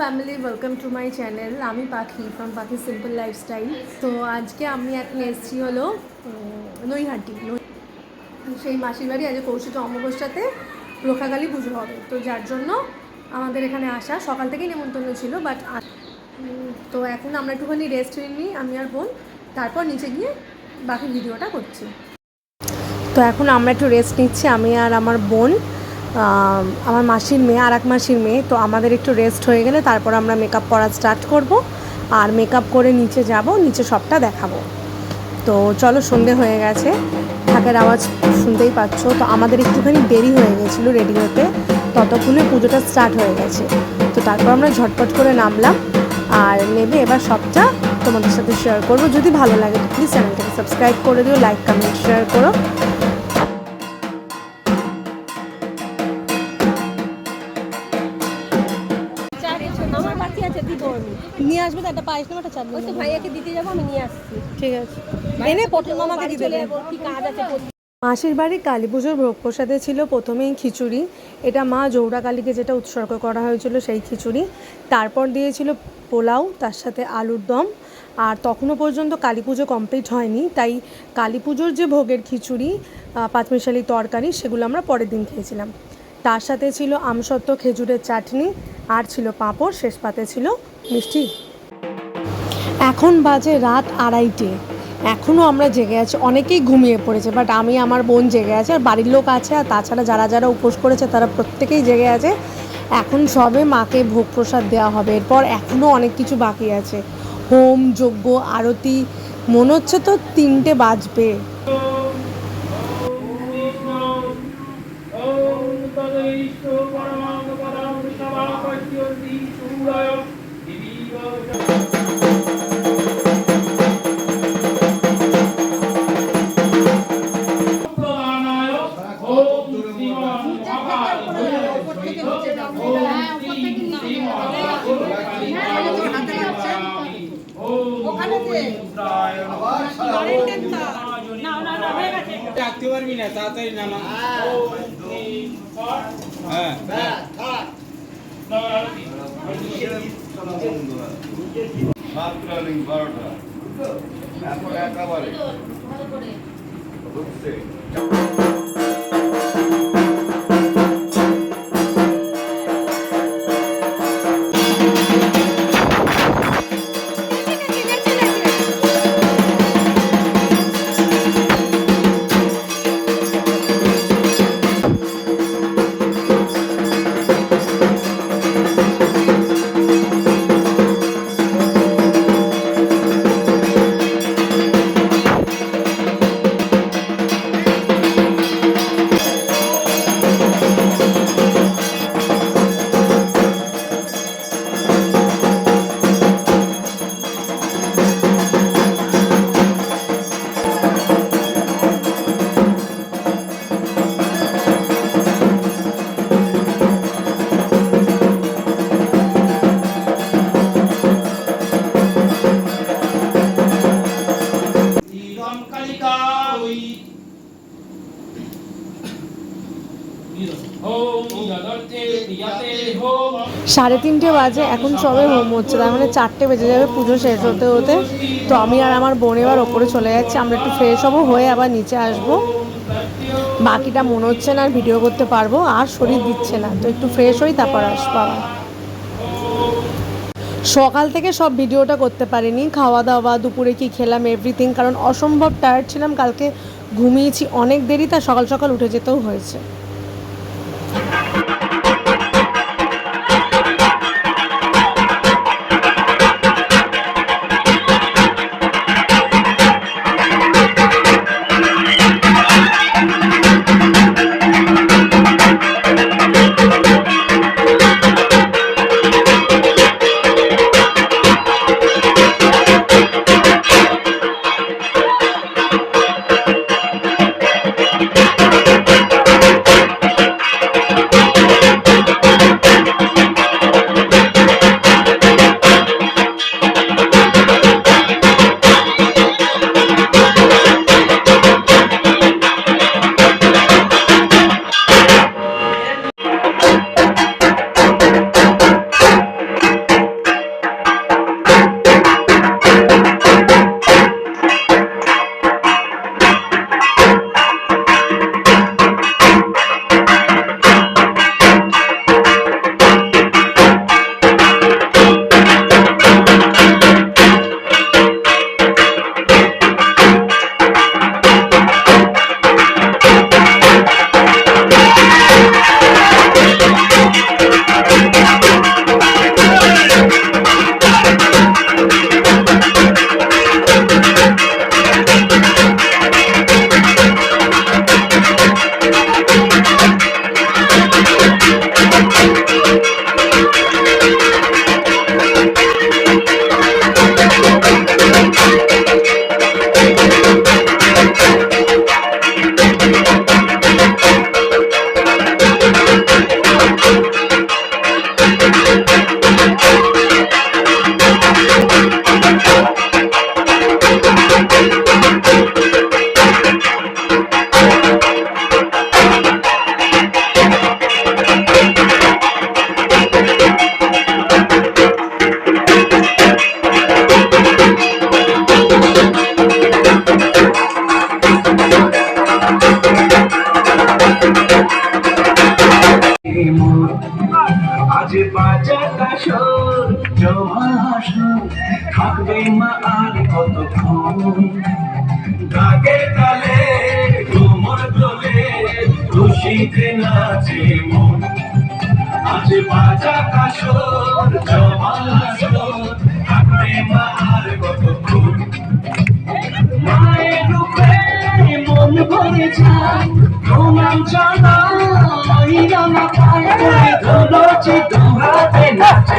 Family welcome to my channel আমি Pakhi from পাখি simple lifestyle তো আজকে আমি এখন এসেছি হলো নৈহাটি। সেই মাসির বাড়ি, আজকে কৌশিক অমাবস্যাতে রক্ষাকালী পুজো হবে। তো যার জন্য আমাদের এখানে আসা সকাল থেকেই নেমন্তন্ন ছিল বাট তো এখন আমরা একটুখানি রেস্ট নিই, আমি আর বোন। তারপর নিচে গিয়ে বাকি ভিডিওটা করছি। তো এখন আমরা একটু রেস্ট নিচ্ছি, আমি আর আমার বোন। আমার মাসির মেয়ে আর এক মাসির মেয়ে, তো আমাদের একটু রেস্ট হয়ে গেলে তারপর আমরা মেকআপ করা স্টার্ট করব। আর মেকআপ করে নিচে যাব, নিচে সবটা দেখাবো। তো চলো, সন্ধে হয়ে গেছে। ঢাকের আওয়াজ শুনতেই পাচ্ছ। তো আমাদের একটুখানি দেরি হয়ে গেছিল রেডি হতে। ততক্ষণে পুজোটা স্টার্ট হয়ে গেছে। তো তারপর আমরা ঝটপট করে নামলাম। আর নেবে এবার সবটা তোমাদের সাথে শেয়ার করব। যদি ভালো লাগে, তো প্লিজ চ্যানেলটাকে সাবস্ক্রাইব করে দিও লাইক কমেন্ট শেয়ার করো। ওই তো ভাইয়াকে দিতে যাব আমি নিয়ে আসছি। ঠিক আছে। এনে পটল মামাকে বাড়ি দিতে যাব কি কাজ আছে মাসির বাড়ি কালী পুজোর ভোগ প্রসাদে ছিল প্রথমেই খিচুড়ি। এটা মা জৌড়া কালীকে যেটা উৎসর্গ করা হয়েছিল সেই খিচুড়ি। তারপর দিয়েছিল পোলাও তার সাথে আলুর দম। আর তখনও পর্যন্ত কালী পুজো কমপ্লিট হয়নি। তাই কালী পুজোর যে ভোগের খিচুড়ি পাঁচমিশালি তরকারি সেগুলো আমরা পরের দিন খেয়েছিলাম। তার সাথে ছিল আমসত্ত্ব খেজুরের চাটনি আর ছিল পাঁপড় শেষ পাতে ছিল মিষ্টি। এখন বাজে রাত আড়াইটে। এখনও আমরা জেগে আছি। অনেকেই ঘুমিয়ে পড়েছে বাট আমি, আমার বোন জেগে আছে, আর বাড়ির লোক আছে, আর তাছাড়া যারা যারা উপোস করেছে, তারা প্রত্যেকেই জেগে আছে। এখন সবে মাকে ভোগ প্রসাদ দেওয়া হবে। এরপর এখনও অনেক কিছু বাকি আছে। হোম, যজ্ঞ, আরতি, মনে হচ্ছে তো তিনটে বাজবে। রাখতে পারবি না তাড়াতাড়ি নামা হ্যাঁ বারোটা এখন একেবারে সাড়ে তিনটে বাজে, এখন সবে হোম হচ্ছে, তার মানে চারটে বেজে যাবে, পুজো শেষ হতে হতে। তো আমি আর আমার বোন এবার ওপরে চলে যাচ্ছি, আমরা একটু ফ্রেশ হব, হয়ে আবার নিচে আসব। বাকিটা মনে হচ্ছে না আর ভিডিও করতে পারব, আর শরীর দিচ্ছে না। তো একটু ফ্রেশ হই, তারপর আসব আবার। সকাল থেকে সব ভিডিওটা করতে পারিনি খাওয়া দাওয়া দুপুরে কি খেলাম এভরিথিং কারণ অসম্ভব টায়ার্ড ছিলাম, কালকে ঘুমিয়েছি অনেক দেরি, তা সকাল সকাল উঠে যেতেও হয়েছে। আজ বাজা কাশোর জমা থাকবে মা আর কতক্ষণ? গাগে তালে কোমর তোলে খুশিতে নাচে মন। আজ বাজা কাশর জমা হাসর, থাকবে মা আর কতক্ষণ? মায়ের রূপে মন ভরে যায় প্রণাম জানাই রানা পায়ে করে ধরেছি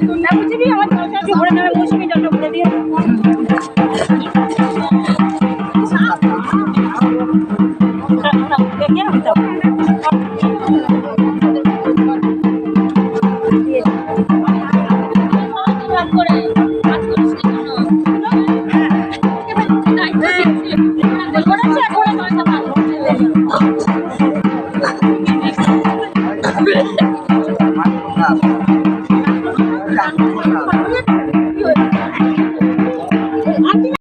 Tunda.